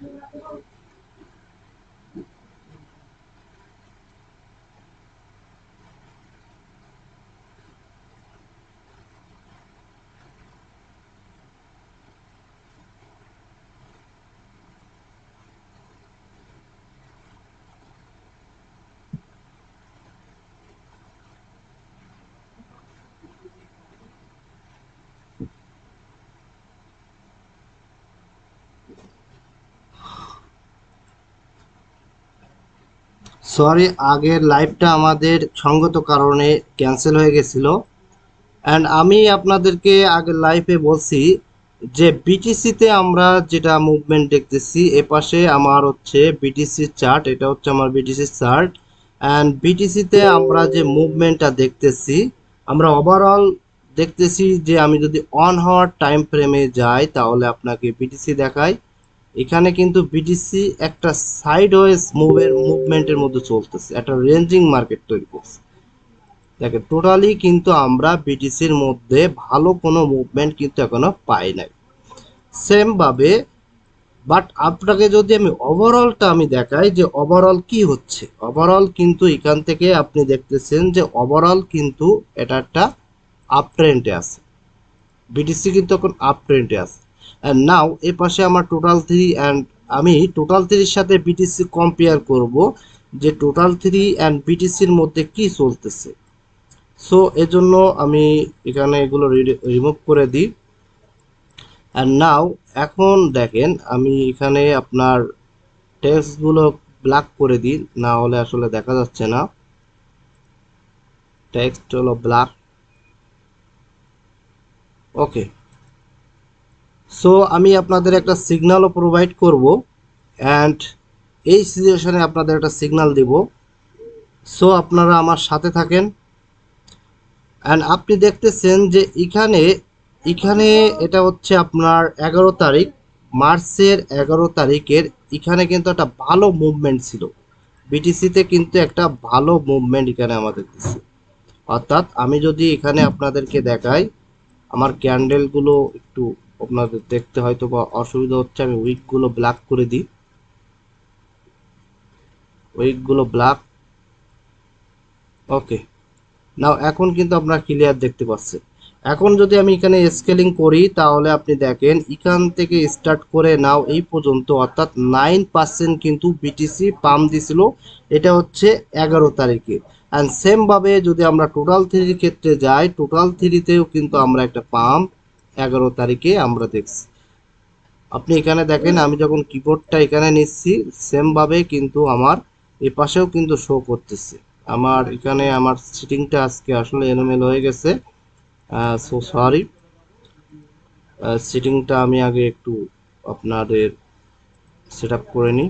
嗯。সরি আগের লাইভটা আমাদের সঙ্গত কারণে ক্যান্সেল হয়ে গেছিল। অ্যান্ড আমি আপনাদেরকে আগের লাইভে বলছি যে বিটিসিতে আমরা যেটা মুভমেন্ট দেখতেছি, এ পাশে আমার হচ্ছে বিটিসি চার্ট এটা হচ্ছে আমার বিটিসি চার্ট অ্যান্ড বিটিসিতে আমরা যে মুভমেন্টটা দেখতেছি, আমরা ওভারঅল দেখতেছি যে আমি যদি অন হওয়ার টাইম ফ্রেমে যাই, তাহলে আপনাকে বিটিসি দেখাই। এখানে কিন্তু বিটিসি একটা সাইড ওয়েজ মুভের মুভমেন্টের মধ্যে চলতেছে। একটা রেঞ্জিং মার্কেট তৈরি করছে। দেখে টোটালি কিন্তু আমরা বিটিসির মধ্যে ভালো কোনো মুভমেন্ট কিন্তু এখনও পাই নাই। সেম ভাবে বাট আপনাকে যদি আমি ওভারঅলটা আমি দেখাই যে ওভারঅল কি হচ্ছে। ওভারঅল কিন্তু এখান থেকে আপনি দেখতেছেন যে ওভারঅল কিন্তু এটা একটা আপ ট্রেন্ডে আছে। বিটিসি কিন্তু এখন আপ ট্রেন্ডে আছে। অ্যান্ড নাও এ পাশে আমার টোটাল থ্রি অ্যান্ড আমি টোটাল থ্রির সাথে বিটিসি কম্পেয়ার করব যে টোটাল থ্রি অ্যান্ড বিটিসির মধ্যে কি চলতেছে। সো এজন্য আমি এখানে এগুলো রিমুভ করে দিই। অ্যান্ড নাও এখন দেখেন, আমি এখানে আপনার টেক্সটগুলো ব্ল্যাক করে দিই, না হলে আসলে দেখা যাচ্ছে না। টেক্সট হলো ব্ল্যাক ওকে সো আমি আপনাদের একটা সিগন্যালও প্রোভাইড করব অ্যান্ড এই সিচুয়েশনে আপনাদের একটা সিগন্যাল দিব। সো আপনারা আমার সাথে থাকেন। অ্যান্ড আপনি দেখতেছেন যে এখানে এখানে এটা হচ্ছে আপনার এগারো তারিখ, মার্চের এগারো তারিখের এখানে কিন্তু একটা ভালো মুভমেন্ট ছিল। বিটিসিতে কিন্তু একটা ভালো মুভমেন্ট এখানে আমাদের দিচ্ছে অর্থাৎ আমি যদি এখানে আপনাদেরকে দেখাই, আমার ক্যান্ডেলগুলো একটু আপনাদের দেখতে হয়তো বা অসুবিধা হচ্ছে, আমি উইকগুলো ব্ল্যাক করে দিই। উইকগুলো ব্ল্যাক। ওকে। নাও, এখন কিন্তু আপনারা ক্লিয়ার দেখতে পাচ্ছেন। এখন যদি আমি এখানে স্কেলিং করি, তাহলে আপনি দেখেন, এখান থেকে স্টার্ট করে নাও এই পর্যন্ত, অর্থাৎ নাইন পার্সেন্ট কিন্তু বিটিসি পাম দিছিল, এটা হচ্ছে এগারো তারিখে। অ্যান্ড সেমভাবে যদি আমরা টোটাল থ্রির ক্ষেত্রে যাই টোটাল থ্রিতেও কিন্তু আমরা একটা পাম্প এগারো তারিখে আমরা দেখছি। আপনি এখানে দেখেন, আমি যখন কিবোর্ডটা এখানে নিচ্ছি সেমভাবে কিন্তু আমার এ পাশেও কিন্তু শো করতেছে। আমার এখানে আমার সিটিংটা আজকে আসলে এলোমেলো হয়ে গেছে। সো সরি সিটিংটা আমি আগে একটু আপনাদের সেট করে নিই।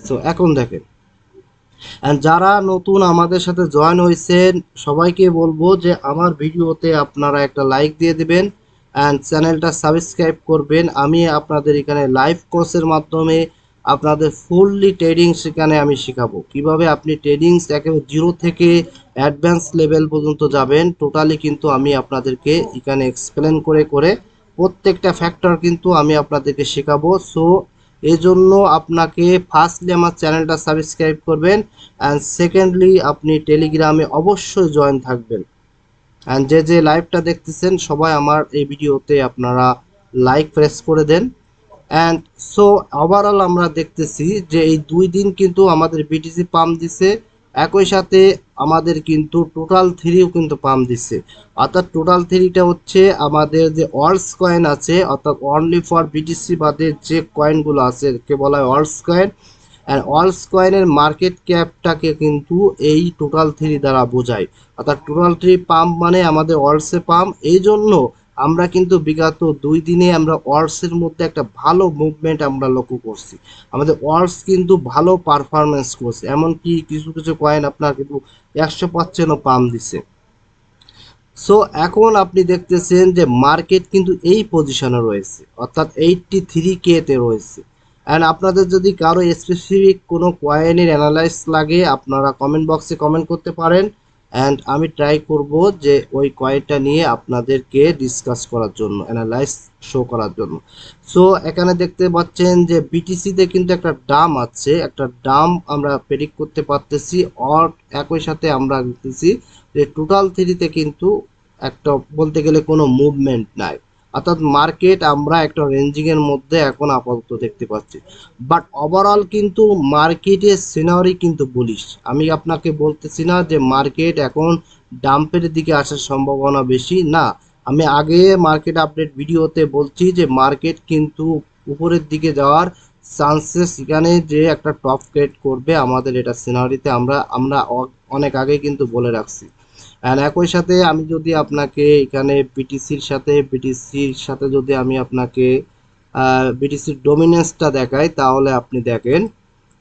সো এখন দেখেন অ্যান্ড যারা নতুন আমাদের সাথে জয়েন হয়েছেন, সবাইকে বলব যে আমার ভিডিওতে আপনারা একটা লাইক দিয়ে দেবেন অ্যান্ড চ্যানেলটা সাবস্ক্রাইব করবেন। আমি আপনাদের এখানে লাইভ কোর্সের মাধ্যমে আপনাদের ফুললি ট্রেডিং সেখানে আমি শেখাবো। কীভাবে আপনি ট্রেডিংস একেবারে জিরো থেকে অ্যাডভান্স লেভেল পর্যন্ত যাবেন টোটালি কিন্তু আমি আপনাদেরকে এখানে এক্সপ্লেন করে করে প্রত্যেকটা ফ্যাক্টর কিন্তু আমি আপনাদেরকে শেখাবো। সো এই জন্য আপনাকে ফার্স্টলি আমার চ্যানেলটা সাবস্ক্রাইব করবেন অ্যান্ড সেকেন্ডলি আপনি টেলিগ্রামে অবশ্যই জয়েন থাকবেন। অ্যান্ড যে যে লাইভটা দেখতেছেন সবাই আমার এই ভিডিওতে আপনারা লাইক প্রেস করে দেন। অ্যান্ড সো ওভারঅল আমরা দেখতেছি যে এই দুই দিন কিন্তু আমাদের বিটিসি পাম্প দিছে। একই সাথে আমাদের কিন্তু টোটাল থ্রিও কিন্তু পাম্প দিচ্ছে। অর্থাৎ টোটাল থ্রিটা হচ্ছে আমাদের যে ওয়ার্লস কয়েন আছে, অর্থাৎ অনলি ফর বিটিসি বাদে যে কয়েনগুলো আছে কে বলা হয় ওয়ার্লস কয়েন অ্যান্ড ওয়ার্লস কয়েনের মার্কেট ক্যাপটাকে কিন্তু এই টোটাল থ্রি দ্বারা বোঝায়। অর্থাৎ টোটাল থ্রি পাম্প মানে আমাদের ওয়ার্লসে পাম্প এই জন্য আমরা কিন্তু বিগত দুই দিনে আমরা ওয়ার্সের মধ্যে একটা ভালো মুভমেন্ট আমরা লক্ষ্য করছি। আমাদের ওয়ার্স কিন্তু ভালো পারফরমেন্স করছে। এমনকি কিছু কিছু কয়েন আপনার কিন্তু একশো পার্সেন্টও পাম দিছে সো এখন আপনি দেখতেছেন যে মার্কেট কিন্তু এই পজিশনে রয়েছে। অর্থাৎ এইটটি থ্রি কেতে রয়েছে। অ্যান্ড আপনাদের যদি কারও স্পেসিফিক কোনো কয়েনের অ্যানালাইস লাগে, আপনারা কমেন্ট বক্সে কমেন্ট করতে পারেন। অ্যান্ড আমি ট্রাই করব যে ওই কয়েনটা নিয়ে আপনাদেরকে ডিসকাস করার জন্য অ্যানালাইস শো করার জন্য। সো এখানে দেখতে পাচ্ছেন যে বিটিসিতে কিন্তু একটা ডাম আছে। একটা ডাম আমরা প্রেডিক্ট করতে পারতেছি, অর একই সাথে আমরা দেখতেছি যে টোটাল থ্রিতে কিন্তু একটা বলতে গেলে কোনো মুভমেন্ট নাই। অর্থাৎ মার্কেট আমরা একটা রেঞ্জিং এর মধ্যে এখন আপাতত দেখতে পাচ্ছি। বাট ওভারঅল কিন্তু মার্কেটের সিনারি কিন্তু বুলিশ আমি আপনাকে বলতেছি না যে মার্কেট এখন ডাম্পের দিকে আসার সম্ভাবনা বেশি, না। আমি আগে মার্কেট আপডেট ভিডিওতে বলছি যে মার্কেট কিন্তু উপরের দিকে যাওয়ার চান্সেস এখানে যে একটা টপ ক্রিয়েট করবে আমাদের এটা সিনারিতে আমরা আমরা অনেক আগে কিন্তু বলে রাখছি। অ্যান্ড একই সাথে আমি যদি আপনাকে এখানে বিটিসির সাথে বিটিসির সাথে যদি আমি আপনাকে বিটিসির ডোমিনেন্সটা দেখাই, তাহলে আপনি দেখেন,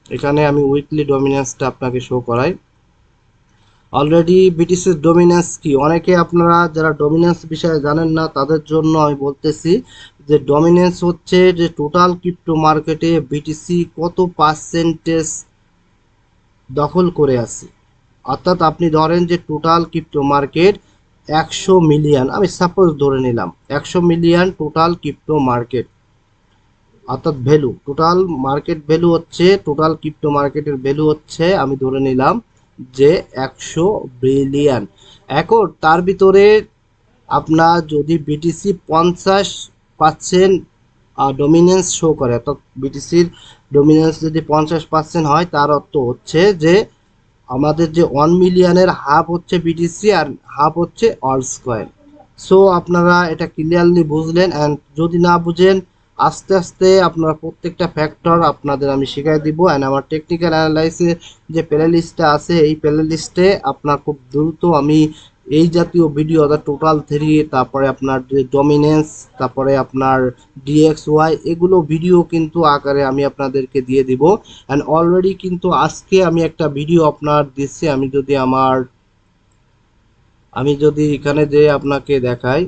এখানে আমি উইকলি ডোমিনেন্সটা আপনাকে শো করাই। অলরেডি বিটিসির ডোমিনেন্স কি? অনেকে আপনারা যারা ডোমিনেন্স বিষয়ে জানেন না, তাদের জন্য আমি বলতেছি যে ডোমিনেন্স হচ্ছে যে টোটাল ক্রিপ্টো মার্কেটে বিটিসি কত পার্সেন্টেজ দখল করে আছে। অর্থাৎ আপনি ধরেন যে টোটাল ক্রিপ্টো মার্কেট একশো মিলিয়ন আমি সাপোজ ধরে নিলাম, একশো মিলিয়ন টোটাল ক্রিপ্টো মার্কেট অর্থাৎ ভ্যালু টোটাল মার্কেট ভ্যালু হচ্ছে টোটাল ক্রিপ্টো মার্কেটের ভ্যালু হচ্ছে, আমি ধরে নিলাম যে একশো বিলিয়ন এখন তার ভিতরে আপনার যদি বিটিসি পঞ্চাশ পার্সেন্ট ডমিনেন্স শো করে, অর্থাৎ বিটিসির ডমিনেন্স যদি পঞ্চাশ পার্সেন্ট হয়, তার অর্থ হচ্ছে যে আমাদের যে ওয়ান মিলিয়নের হাফ হচ্ছে বিটিসি আর হাফ হচ্ছে অল্স কয়েন সো আপনারা এটা ক্লিয়ারলি বুঝলেন অ্যান্ড যদি না বুঝেন, আস্তে আস্তে আপনারা প্রত্যেকটা ফ্যাক্টর আপনাদের আমি শিখাই দিব অ্যান্ড আমার টেকনিক্যাল অ্যানালাইসে যে প্লে লিস্টটা আছে, এই প্লে লিস্টে আপনার খুব দ্রুত আমি এই জাতীয় ভিডিও অর্থাৎ টোটাল থ্রি তারপরে আপনার ডমিনেন্স তারপরে আপনার ডিএক্স ওয়াই এগুলো ভিডিও কিন্তু আকারে আমি আপনাদেরকে দিয়ে দিব। অ্যান্ড অলরেডি কিন্তু আজকে আমি একটা ভিডিও আপনার দিচ্ছি, আমি যদি আমার, আমি যদি এখানে যে আপনাকে দেখাই।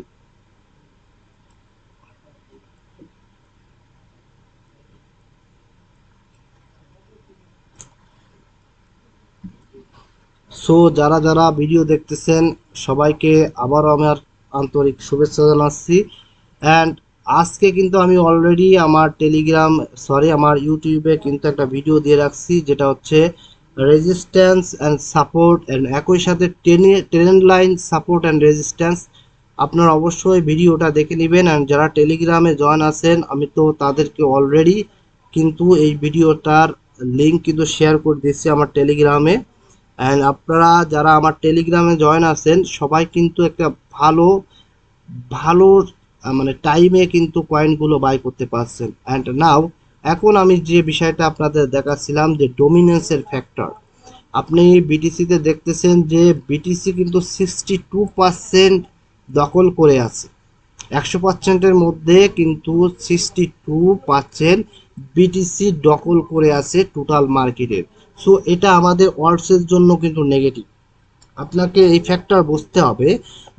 সো যারা যারা ভিডিও দেখতেছেন সবাইকে আবারও আমার আন্তরিক শুভেচ্ছা জানাচ্ছি। অ্যান্ড আজকে কিন্তু আমি অলরেডি আমার টেলিগ্রাম সরি আমার ইউটিউবে কিন্তু একটা ভিডিও দিয়ে রাখছি, যেটা হচ্ছে রেজিস্ট্যান্স অ্যান্ড সাপোর্ট অ্যান্ড একই সাথে ট্রেনে trend line support and resistance আপনারা অবশ্যই ভিডিওটা দেখে নেবেন অ্যান্ড যারা টেলিগ্রামে জয়েন আছেন, আমি তো তাদেরকে অলরেডি কিন্তু এই ভিডিওটার লিঙ্ক কিন্তু শেয়ার করে দিচ্ছি আমার টেলিগ্রামে অ্যান্ড আপনারা যারা আমার টেলিগ্রামে জয়েন আছেন, সবাই কিন্তু একটা ভালো ভালো মানে টাইমে কিন্তু কয়েনগুলো বাই করতে পারছেন। অ্যান্ড নাও এখন আমি যে বিষয়টা আপনাদের দেখাচ্ছিলাম যে ডোমিনেন্সের ফ্যাক্টর আপনি বিটিসিতে দেখতেছেন যে বিটিসি কিন্তু সিক্সটি টু পার্সেন্ট দখল করে আছে। একশো পার্সেন্টের মধ্যে কিন্তু সিক্সটি টু পার্সেন্ট বিটিসি দখল করে আছে টোটাল মার্কেটের সো এটা আমাদের ওয়ার্ডসের জন্য কিন্তু নেগেটিভ আপনাকে এই ফ্যাক্টর বুঝতে হবে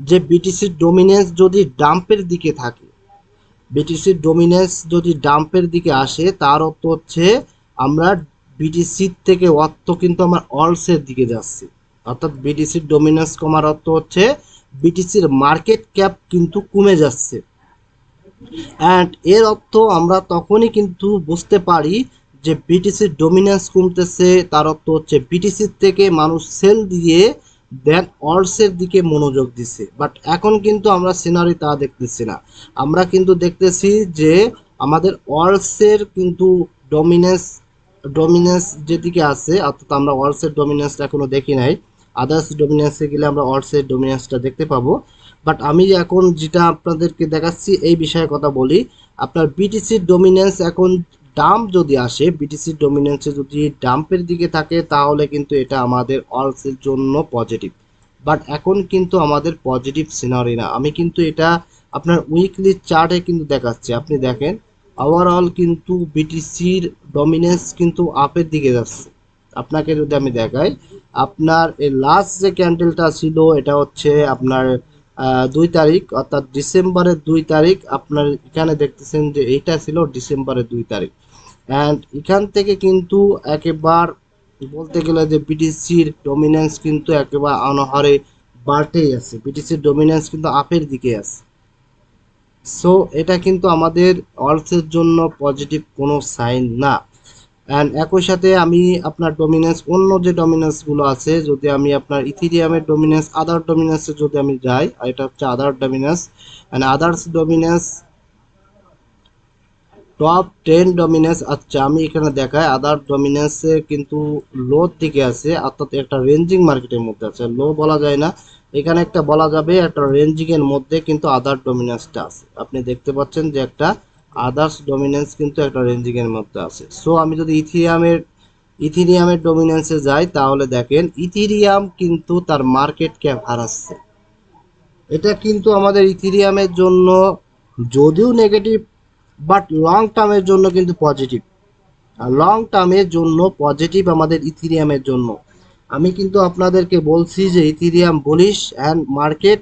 যে বিটিসির ডোমিনেন্স যদি ডাম্পের দিকে থাকে বিটিসির ডোমিনেন্স যদি ডাম্পের দিকে আসে, তার অর্থ হচ্ছে আমরা বিটিসির থেকে অর্থ কিন্তু আমার অলসের দিকে যাচ্ছে। অর্থাৎ বিটিসির ডোমিনেন্স কমার অর্থ হচ্ছে বিটিসির মার্কেট ক্যাপ কিন্তু কমে যাচ্ছে। অ্যান্ড এর অর্থ আমরা তখনই কিন্তু বুঝতে পারি যে বিটিসির ডোমিনেন্স কমতেছে, তার অর্থ হচ্ছে বিটিসির থেকে মানুষ সেল দিয়ে দেন অর্সের দিকে মনোযোগ দিছে। বাট এখন কিন্তু আমরা সিনারি তা দেখতেছি না। আমরা কিন্তু দেখতেছি যে আমাদের অর্সের কিন্তু ডমিনেন্স ডমিনেন্স যেদিকে আছে, অর্থাৎ আমরা অর্সের ডমিনেন্সটা এখনও দেখি নাই আদার্স ডমিনেন্সে গেলে আমরা অর্সের ডমিনেন্সটা দেখতে পাবো। বাট আমি এখন যেটা আপনাদেরকে দেখাচ্ছি, এই বিষয়ে কথা বলি। আপনার বিটিসির ডমিনেন্স এখন ডাম্প যদি আসে বিটিসির ডমিনেন্সে যদি ডাম্পের দিকে থাকে, তাহলে কিন্তু এটা আমাদের অলসের জন্য পজিটিভ বাট এখন কিন্তু আমাদের পজিটিভ সিনারি না। আমি কিন্তু এটা আপনার উইকলি চার্টে কিন্তু দেখাচ্ছি। আপনি দেখেন ওভারঅল কিন্তু বিটিসির ডমিনেন্স কিন্তু আপের দিকে যাচ্ছে। আপনাকে যদি আমি দেখাই, আপনার এই লাস্ট যে ক্যান্ডেলটা ছিল, এটা হচ্ছে আপনার দুই তারিখ, অর্থাৎ ডিসেম্বরের দুই তারিখ, আপনার এখানে দেখতেছেন যে এইটা ছিল ডিসেম্বরের দুই তারিখ। অ্যান্ড এখান থেকে কিন্তু একেবার বলতে গেলে যে বিটিসির ডমিনেন্স কিন্তু একেবারে অনহারে বাড়তেই আছে। বিটিসির ডমিনেন্স কিন্তু আপের দিকে আছে। সো এটা কিন্তু আমাদের অল্পের জন্য পজিটিভ কোনো সাইন না। অ্যান্ড একই সাথে আমি আপনার ডমিনেন্স অন্য যে ডমিনেন্সগুলো আছে, যদি আমি আপনার ইথিরিয়ামের ডমিনেন্স আদার ডমিনেন্সে যদি আমি যাই এটা হচ্ছে other dominance and others dominance top ten dominance আচ্ছা আমি এখানে দেখাই আদার ডমিনেন্সে কিন্তু লোর দিকে আছে, অর্থাৎ একটা রেঞ্জিং মার্কেটের মধ্যে আছে লো বলা যায় না, এখানে একটা বলা যাবে একটা রেঞ্জিং এর মধ্যে কিন্তু আদার ডমিনেন্সটা আছে, আপনি দেখতে পাচ্ছেন যে একটা আদার্স ডমিনেন্স কিন্তু একটা রেঞ্জিং এর মধ্যে আছে। সো আমি যদি ইথিরিয়ামের ইথিরিয়ামের ডমিনেন্সে যাই, তাহলে দেখেন ইথিরিয়াম কিন্তু তার মার্কেট ক্যাপ হারাচ্ছে। এটা কিন্তু আমাদের ইথিরিয়ামের জন্য যদিও নেগেটিভ বাট লং টার্মের জন্য কিন্তু পজিটিভ আর লং টার্মের জন্য পজিটিভ আমাদের ইথিরিয়ামের জন্য। আমি কিন্তু আপনাদেরকে বলছি যে Ethereum bullish and market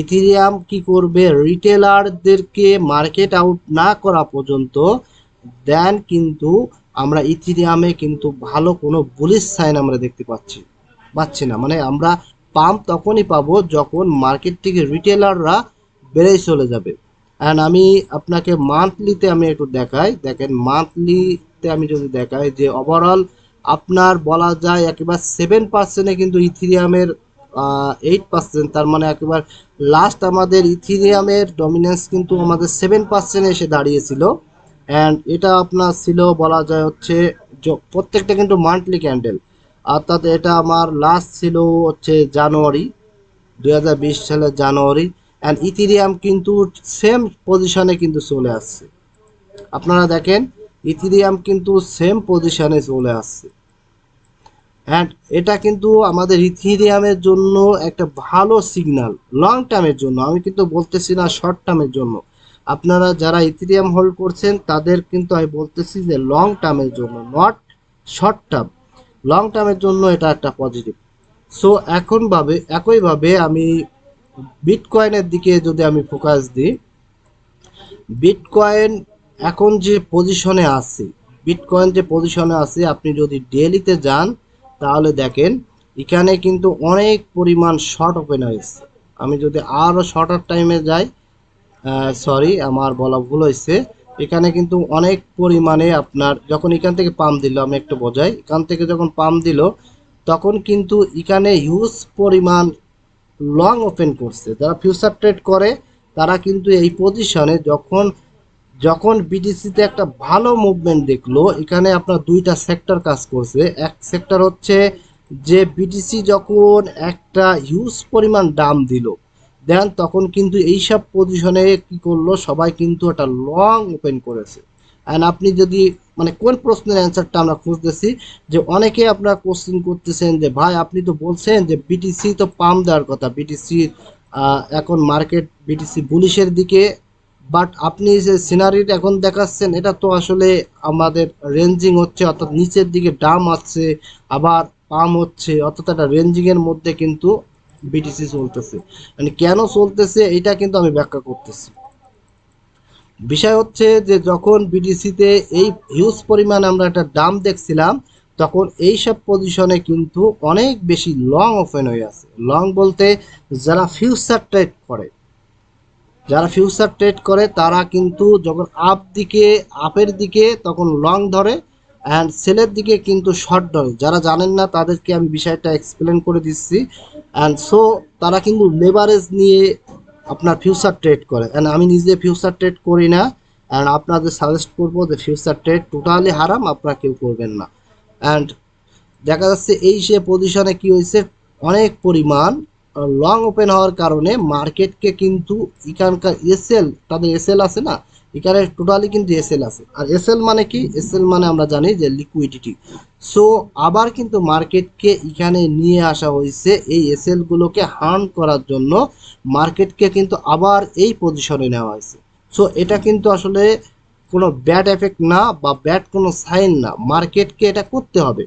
Ethereum কি করবে? রিটেলারদেরকে মার্কেট আউট না করা পর্যন্ত দেন কিন্তু আমরা ইথিরিয়ামে কিন্তু ভালো কোনো বুলিশ সাইন আমরা দেখতে পাচ্ছি পাচ্ছি না। মানে আমরা পাম্প তখনই পাবো যখন মার্কেট থেকে রিটেলাররা বেড়ে চলে যাবে। অ্যান্ড আমি আপনাকে মান্থলিতে আমি একটু দেখাই। দেখেন মান্থলিতে আমি যদি দেখাই যে ওভারঅল আপনার বলা যায় একেবারে সেভেন পার্সেন্টে কিন্তু ইথিরিয়ামের এইট পার্সেন্ট তার মানে একেবারে লাস্ট আমাদের ইথিরিয়ামের ডমিনেন্স কিন্তু আমাদের সেভেন পার্সেন্ট এসে দাঁড়িয়েছিল। অ্যান্ড এটা আপনার ছিল বলা যায় হচ্ছে প্রত্যেকটা কিন্তু মান্থলি ক্যান্ডেল অর্থাৎ এটা আমার লাস্ট ছিল হচ্ছে জানুয়ারি, দুই হাজার বিশ সালের জানুয়ারি। অ্যান্ড ইথিরিয়াম কিন্তু সেম পজিশনে কিন্তু চলে আসছে। আপনারা দেখেন, ইথিরিয়াম কিন্তু সেম পজিশনে চলে আসছে। অ্যান্ড এটা কিন্তু আমাদের ইথিরিয়ামের জন্য একটা ভালো সিগন্যাল লং টার্মের জন্য। আমি কিন্তু বলতেছি না শর্ট টার্মের জন্য। আপনারা যারা ইথিরিয়াম হোল্ড করছেন, তাদের কিন্তু আমি বলতেছি যে লং টার্মের জন্য নট শর্ট টার্ম লং টার্মের জন্য এটা একটা পজিটিভ সো এখন ভাবে একইভাবে আমি বিটকয়েনের দিকে যদি আমি ফোকাস দিই বিটকয়েন এখন যে পজিশনে আছে বিটকয়েন যে পজিশনে আছে, আপনি যদি ডেলিতে যান তাহলে দেখেন, এখানে কিন্তু অনেক পরিমাণ শর্ট ওপেন হয়েছে আমি যদি আরও শর্টার টাইমে যাই সরি আমার বলা ভুল হয়েছে। এখানে কিন্তু অনেক পরিমাণে আপনার, যখন এখান থেকে পাম দিল, আমি একটু বোঝাই। এখান থেকে যখন পাম দিল, তখন কিন্তু এখানে হিউজ পরিমাণ লং ওপেন করছে। যারা ফিউচার ট্রেড করে, তারা কিন্তু এই পজিশনে যখন যখন বিটিসিতে একটা ভালো মুভমেন্ট দেখল, এখানে আপনার দুইটা সেক্টর কাজ করছে। এক সেক্টর হচ্ছে যে বিটিসি যখন একটা হিউজ পরিমাণ দাম দিল দেন তখন কিন্তু এইসব পজিশনে কি করল, সবাই কিন্তু একটা লং ওপেন করেছে। অ্যান্ড আপনি যদি মানে কোন প্রশ্নের অ্যান্সারটা আমরা খুঁজতেছি, যে অনেকে আপনারা কোশ্চেন করতেছেন যে, ভাই, আপনি তো বলছেন যে বিটিসি তো পাম দেওয়ার কথা। বিটিসি এখন মার্কেট বিটিসি বুলিশের দিকে বাট আপনি যে সিনারিটা এখন দেখাচ্ছেন, এটা তো আসলে আমাদের রেঞ্জিং হচ্ছে, অর্থাৎ নিচের দিকে ডাম আসছে আবার পাম হচ্ছে, অর্থাৎ একটা রেঞ্জিংয়ের মধ্যে কিন্তু বিটিসি চলতেছে। মানে কেন চলতেছে, এটা কিন্তু আমি ব্যাখ্যা করতেছি। বিষয় হচ্ছে যে যখন বিটিসিতে এই হিউজ পরিমাণ আমরা একটা দাম দেখছিলাম, তখন এই সব পজিশনে কিন্তু অনেক বেশি লং ওপেন হয়ে আছে। লং বলতে যারা ফিউচার ট্রেড করে যারা ফিউচার ট্রেড করে, তারা কিন্তু যখন আপ দিকে আপের দিকে, তখন লং ধরে অ্যান্ড সেলের দিকে কিন্তু শর্ট ধরে। যারা জানেন না, তাদেরকে আমি বিষয়টা এক্সপ্লেন করে দিচ্ছি। অ্যান্ড সো তারা কিন্তু লেবারেজ নিয়ে আপনার ফিউচার ট্রেড করে। অ্যান্ড আমি নিজে ফিউচার ট্রেড করি না। অ্যান্ড আপনাদের সাজেস্ট করব যে ফিউচার ট্রেড টোটালি হারাম, আপনারা কেউ করবেন না। অ্যান্ড দেখা যাচ্ছে এই সে পজিশনে কি হয়েছে? অনেক পরিমাণ লং ওপেন হওয়ার কারণে মার্কেটকে কিন্তু এখানকার এসএল তাদের এসএল আছে না? এখানে টোটালি কিন্তু এসএল আছে। আর এসএল মানে কি? এসএল মানে আমরা জানি যে লিকুইডিটি সো আবার কিন্তু মার্কেটকে এখানে নিয়ে আসা হয়েছে এই এসএল গুলোকে হার্ন করার জন্য। মার্কেটকে কিন্তু আবার এই পজিশনে নেওয়া হয়েছে। সো এটা কিন্তু আসলে কোনো ব্যাড এফেক্ট না বা ব্যাড কোনো সাইন না। মার্কেটকে এটা করতে হবে।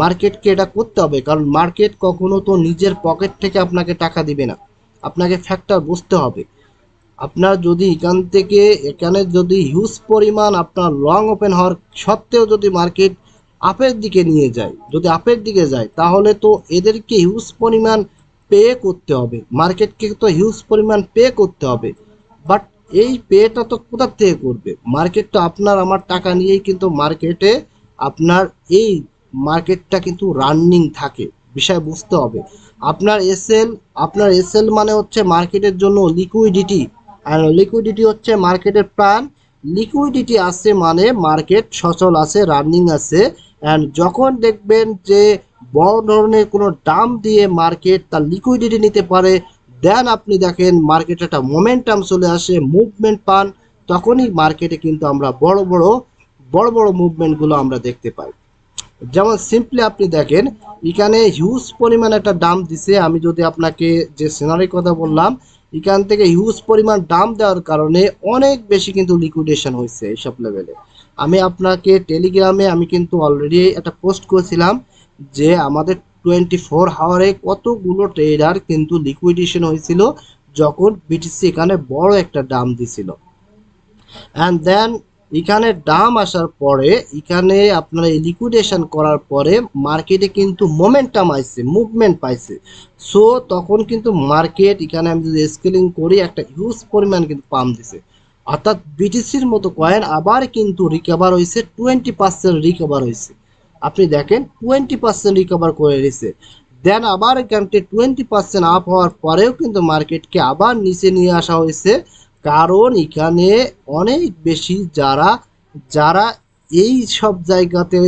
মার্কেটকে এটা করতে হবে, কারণ মার্কেট কখনো তো নিজের পকেট থেকে আপনাকে টাকা দিবে না। আপনাকে ফ্যাক্টর বুঝতে হবে। আপনার যদি এখান থেকে, এখানে যদি হিউজ পরিমাণ আপনার লং ওপেন হওয়ার সত্ত্বেও যদি মার্কেট আপের দিকে নিয়ে যায়, যদি আপের দিকে যায়, তাহলে তো এদেরকে হিউজ পরিমাণ পে করতে হবে। মার্কেটকে তো হিউজ পরিমাণ পে করতে হবে। বাট এই পেটা তো কোথার থেকে করবে? মার্কেট তো আপনার, আমার টাকা নিয়েই কিন্তু মার্কেটে আপনার এই মার্কেটটা কিন্তু রানিং থাকে, বিষয় বুঝতে হবে। আপনার এসএল আপনার এসএল মানে হচ্ছে মার্কেটের জন্য লিকুইডিটি আর লিকুইডিটি হচ্ছে মার্কেটের প্রাণ। লিকুইডিটি আছে মানে মার্কেট সচল আছে, রানিং আছে অ্যান্ড যখন দেখবেন যে বড় ধরনের কোনো দাম দিয়ে মার্কেট তার লিকুইডিটি নিতে পারে দেন আপনি দেখেন মার্কেটে একটা মোমেন্টাম চলে আসে মুভমেন্ট পান, তখনই মার্কেটে কিন্তু আমরা বড় বড় বড় বড় মুভমেন্টগুলো আমরা দেখতে পাই। যেমন সিম্পলি আপনি দেখেন, এখানে হিউজ পরিমাণ একটা দাম দিছে। আমি যদি আপনাকে যে সিনারির কথা বললাম, এখান থেকে হিউজ পরিমাণ দাম দেওয়ার কারণে অনেক বেশি কিন্তু লিকুইডেশন হয়েছে এইসব লেভেলে আমি আপনাকে টেলিগ্রামে আমি কিন্তু অলরেডি একটা পোস্ট করেছিলাম যে আমাদের টোয়েন্টি ফোর হাওয়ারে কতগুলো ট্রেডার কিন্তু লিকুইডেশন হয়েছিল যখন বিটিসি এখানে বড় একটা দাম দিছিল। অ্যান্ড দেন এখানে দাম আসার পরে, এখানে আপনার লিকুইডেশন করার পরে মার্কেটে কিন্তু মোমেন্টাম আইছে মুভমেন্ট পাইছে। সো তখন কিন্তু মার্কেট এখানে আমি যদি স্কেলিং করি, একটা হিউজ পরিমাণ কিন্তু পাম দিছে। অর্থাৎ বিটিসির মতো কয়েন আবার কিন্তু রিকভার হয়েছে টোয়েন্টি পার্সেন্ট রিকভার হয়েছে আপনি দেখেন টোয়েন্টি পার্সেন্ট রিকভার করে নিছে। দেন আবার এখানটি টোয়েন্টি পার্সেন্ট আপ হওয়ার পরেও কিন্তু মার্কেটকে আবার নিচে নিয়ে আসা হয়েছে কারণ এখানে অনেক বেশি যারা যারা এই সব জায়গাতে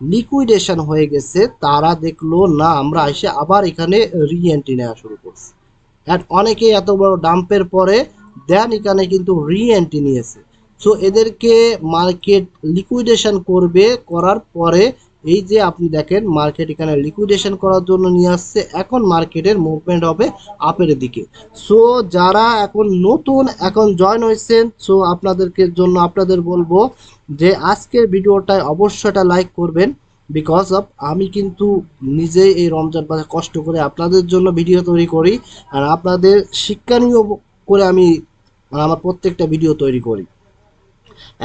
লিকুইডেশন হয়ে গেছে, তারা দেখল, না, আমরা এসে আবার এখানে রি এন্ট্রি নেওয়া শুরু করছি। অ্যান্ড অনেকে এত বড় ডাম্পের পরে দেন এখানে কিন্তু রি এন্ট্রি নিয়েছে। সো এদেরকে মার্কেট লিকুইডেশন করবে, করার পরে এই যে আপনি দেখেন মার্কেট এখানে লিকুইডেশন করার জন্য নিয়ে আসছে, এখন মার্কেটের মুভমেন্ট হবে আপের দিকে। সো যারা এখন নতুন এখন জয়েন হয়েছেন সো আপনাদেরকে জন্য আপনাদের বলব যে আজকের ভিডিওটায় অবশ্যই এটা লাইক করবেন বিকজ অফ আমি কিন্তু নিজেই এই রমজান মাসে কষ্ট করে আপনাদের জন্য ভিডিও তৈরি করি, আর আপনাদের শিক্ষণীয় করে আমি আমার প্রত্যেকটা ভিডিও তৈরি করি।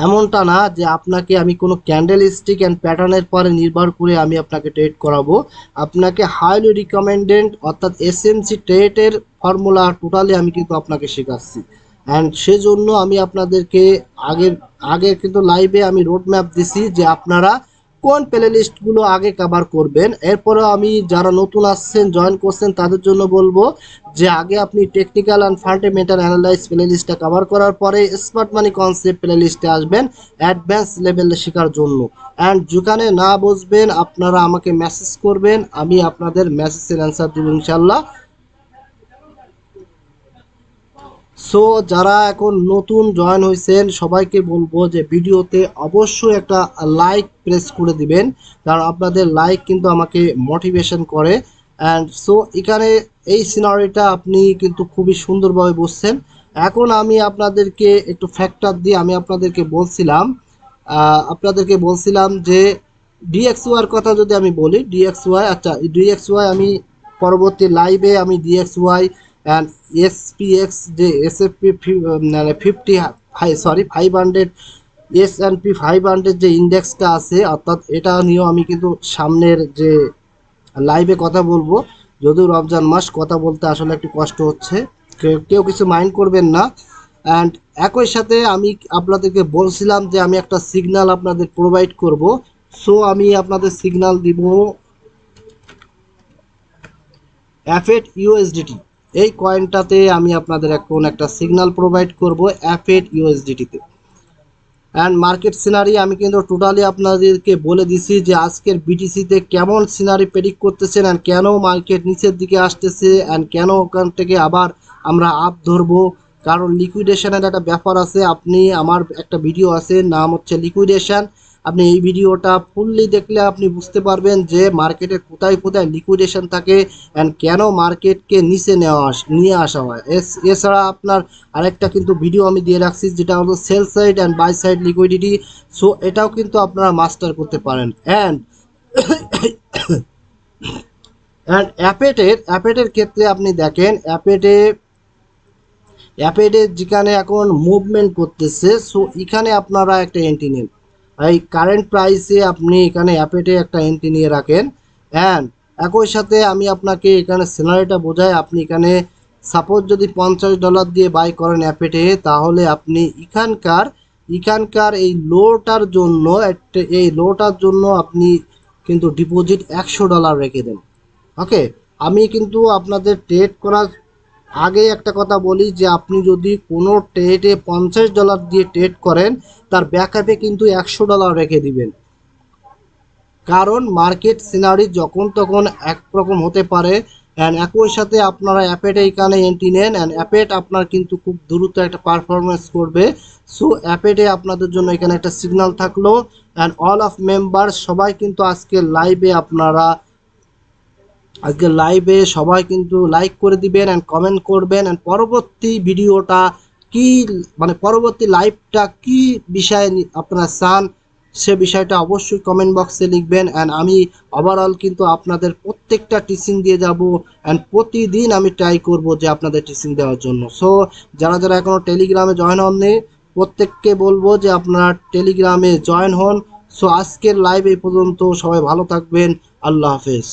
এমনটা না যে আপনাকে আমি কোনো ক্যান্ডেল স্টিক অ্যান্ড প্যাটার্নের পরে নির্ভর করে আমি আপনাকে ট্রেড করাবো। আপনাকে হাইলি রিকমেন্ডেড অর্থাৎ এস এসএমসি ট্রেডের ফর্মুলা টোটালি আমি কিন্তু আপনাকে শেখাচ্ছি। অ্যান্ড সেজন্য আমি আপনাদেরকে আগের আগের কিন্তু লাইভে আমি রোড ম্যাপ দিছি যে আপনারা কোন প্লে লিস্টগুলো আগে কভার করবেন? এরপরে আমি যারা নতুন আসছেন জয়েন করছেন, তাদের জন্য বলব যে আগে আপনি টেকনিক্যাল অ্যান্ড ফান্ডামেন্টাল প্লে লিস্টটা কভার করার পরে স্মার্ট মানি কনসেপ্ট প্লে লিস্টে আসবেন অ্যাডভান্স লেভেলে শেখার জন্য। অ্যান্ড যেখানে না বসবেন, আপনারা আমাকে মেসেজ করবেন, আমি আপনাদের মেসেজের অ্যান্সার দেবো ইনশাল্লাহ সো যারা এখন নতুন জয়েন হয়েছেন সবাইকে বলব যে ভিডিওতে অবশ্যই একটা লাইক প্রেস করে দিবেন। কারণ আপনাদের লাইক কিন্তু আমাকে মোটিভেশন করে। অ্যান্ড সো এখানে এই সিনারিটা আপনি কিন্তু খুবই সুন্দরভাবে বুঝছেন। এখন আমি আপনাদেরকে একটু ফ্যাক্টর দিয়ে আমি আপনাদেরকে বলছিলাম আপনাদেরকে বলছিলাম যে ডিএক্সওয়ার কথা যদি আমি বলি ডিএক্সওয়াই আচ্ছা ডিএক্সওয়াই আমি পরবর্তী লাইভে আমি ডিএক্সওয়াই অ্যান্ড এসপিএক্স যে এসএফপি মানে fifty sorry five hundred S and P five hundred যে ইন্ডেক্সটা আছে, অর্থাৎ এটা নিয়েও আমি কিন্তু সামনের যে লাইভে কথা বলব, যদিও রমজান মাস, কথা বলতে আসলে একটু কষ্ট হচ্ছে। কেউ কিছু মাইন্ড করবেন না। অ্যান্ড একই সাথে আমি আপনাদেরকে বলছিলাম যে আমি একটা সিগন্যাল আপনাদের প্রোভাইড করব। সো আমি আপনাদের সিগন্যাল দিব অ্যাফেট ইউএসডিটি এই কয়েনটাতে আমি আপনাদের এখন একটা সিগন্যাল প্রোভাইড করব অ্যাফেট ইউএসডিটিতে অ্যান্ড মার্কেট সিনারি আমি কিন্তু টোটালি আপনাদেরকে বলে দিছি যে আজকের বিটিসিতে কেমন সিনারি প্রেডিক্ট করতেছেন অ্যান্ড কেন মার্কেট নিচের দিকে আসতেছে অ্যান্ড কেন ওখান থেকে আবার আমরা আপ ধরবো। কারণ লিকুইডেশনের একটা ব্যাপার আছে, আপনি আমার একটা ভিডিও আছে, নাম হচ্ছে লিকুইডেশন আপনি এই ভিডিওটা ফুললি দেখলে আপনি বুঝতে পারবেন যে মার্কেটে কোথায় কোথায় লিকুইডেশন থাকে অ্যান্ড কেন মার্কেটকে নিচে নেওয়া নিয়ে আসা হয়। এস- এছাড়া আপনার আরেকটা কিন্তু ভিডিও আমি দিয়ে রাখছি যেটা হলো sell side and buy side liquidity so এটাও কিন্তু আপনারা মাস্টার করতে পারেন। অ্যান্ড অ্যান্ড অ্যাপেটের অ্যাপেটের ক্ষেত্রে আপনি দেখেন অ্যাপেটে অ্যাপেটে যেখানে এখন মুভমেন্ট করতেছে সো এখানে আপনারা একটা এন্ট্রি নিন। এই কারেন্ট প্রাইসে আপনি এখানে অ্যাপেটে একটা এন্ট্রি নিয়ে রাখেন। অ্যান্ড একই সাথে আমি আপনাকে এখানে স্যালারিটা বোঝাই। আপনি এখানে সাপোজ যদি পঞ্চাশ ডলার দিয়ে বাই করেন অ্যাপেটে তাহলে আপনি এখানকার এখানকার এই লোটার জন্য এই লোটার জন্য আপনি কিন্তু ডিপোজিট একশো ডলার রেখে দেন। ওকে আমি কিন্তু আপনাদের ট্রেড করার আগে একটা কথা বলি যে আপনি যদি কোনো ট্রেডে পঞ্চাশ ডলার দিয়ে ট্রেড করেন, তার ব্যাকআপে কিন্তু একশো ডলার রেখে দিবেন। কারণ মার্কেট সিনারি যখন তখন এক রকম হতে পারে। অ্যান্ড একই সাথে আপনারা অ্যাপেটে এখানে এন্ট্রি নেন অ্যান্ড অ্যাপেট আপনার কিন্তু খুব দ্রুত একটা পারফরমেন্স করবে। সো অ্যাপেটে আপনাদের জন্য এখানে একটা সিগন্যাল থাকল। অ্যান্ড অল অফ মেম্বার সবাই কিন্তু আজকে লাইভে আপনারা আজকে লাইভে সবাই কিন্তু লাইক করে দিবেন অ্যান্ড কমেন্ট করবেন অ্যান্ড পরবর্তী ভিডিওটা কি মানে পরবর্তী লাইভটা কি বিষয়ে আপনারা চান, সে বিষয়টা অবশ্যই কমেন্ট বক্সে লিখবেন অ্যান্ড আমি ওভারঅল কিন্তু আপনাদের প্রত্যেকটা টিচিং দিয়ে যাব অ্যান্ড প্রতিদিন আমি ট্রাই করব যে আপনাদের টিচিং দেওয়ার জন্য। সো যারা যারা এখনও টেলিগ্রামে জয়েন হননি, প্রত্যেককে বলব যে আপনারা টেলিগ্রামে জয়েন হন। সো আজকের লাইভ এই পর্যন্ত সবাই ভালো থাকবেন। আল্লাহ হাফেজ।